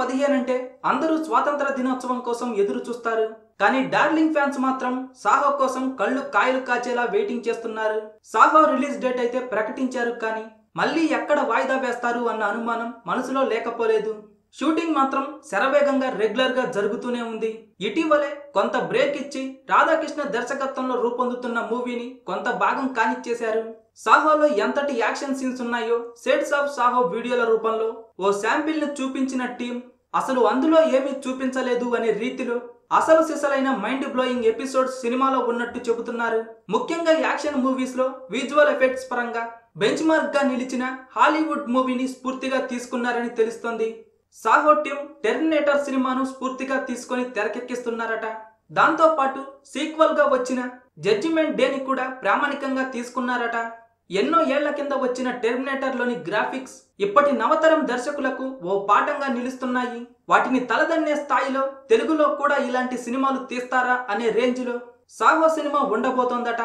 పదిహేను అంటే అందరూ స్వాతంత్ర దినోత్సవం కోసం ఎదురు చూస్తారు. కానీ డార్లింగ్ ఫ్యాన్స్ మాత్రం సాహో కోసం కళ్ళు కాయలు కాచేలా వెయిటింగ్ చేస్తున్నారు. సాహో రిలీజ్ డేట్ అయితే ప్రకటించారు కానీ మళ్ళీ ఎక్కడ వాయిదా వేస్తారు అన్న అనుమానం మనసులో లేకపోలేదు. షూటింగ్ మాత్రం శరవేగంగా రెగ్యులర్గా జరుగుతూనే ఉంది. ఇటీవలే కొంత బ్రేక్ ఇచ్చి రాధాకృష్ణ దర్శకత్వంలో రూపొందుతున్న మూవీని కొంత భాగం కానిచ్చేశారు. సాహోలో ఎంతటి యాక్షన్ సీన్స్ ఉన్నాయో సెట్స్ ఆఫ్ సాహో వీడియోల రూపంలో ఓ శాంపిల్ను చూపించిన టీం అసలు అందులో ఏమీ చూపించలేదు అనే రీతిలో అసలు సిసలైన మైండ్ బ్లోయింగ్ ఎపిసోడ్స్ సినిమాలో ఉన్నట్టు చెబుతున్నారు. ముఖ్యంగా యాక్షన్ మూవీస్లో విజువల్ ఎఫెక్ట్స్ పరంగా బెంచ్ మార్క్గా నిలిచిన హాలీవుడ్ మూవీని స్ఫూర్తిగా తీసుకున్నారని తెలుస్తోంది. సాహో టీం టెర్మినేటర్ సినిమాను స్ఫూర్తిగా తీసుకొని తెరకెక్కిస్తున్నారట. దాంతో పాటు సీక్వల్గా వచ్చిన జడ్జిమెంట్ డేని కూడా ప్రామాణికంగా తీసుకున్నారట. ఎన్నో ఏళ్ళ కింద వచ్చిన టెర్మినేటర్లోని గ్రాఫిక్స్ ఇప్పటి నవతరం దర్శకులకు ఓ పాఠంగా నిలుస్తున్నాయి. వాటిని తలదన్నే స్థాయిలో తెలుగులో కూడా ఇలాంటి సినిమాలు తీస్తారా అనే రేంజ్లో సాహో సినిమా ఉండబోతోందట.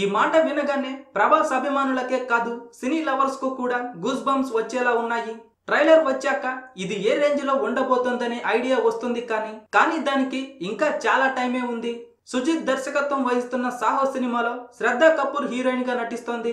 ఈ మాట వినగానే ప్రభాస్ అభిమానులకే కాదు సినీ లవర్స్కు కూడా గూస్ బంప్స్ వచ్చేలా ఉన్నాయి. ట్రైలర్ వచ్చాక ఇది ఏ రేంజ్లో ఉండబోతోందనే ఐడియా వస్తుంది కానీ కానీ దానికి ఇంకా చాలా టైమే ఉంది. సుజిత్ దర్శకత్వం వహిస్తున్న సాహో సినిమాలో శ్రద్ధా కపూర్ హీరోయిన్గా నటిస్తోంది.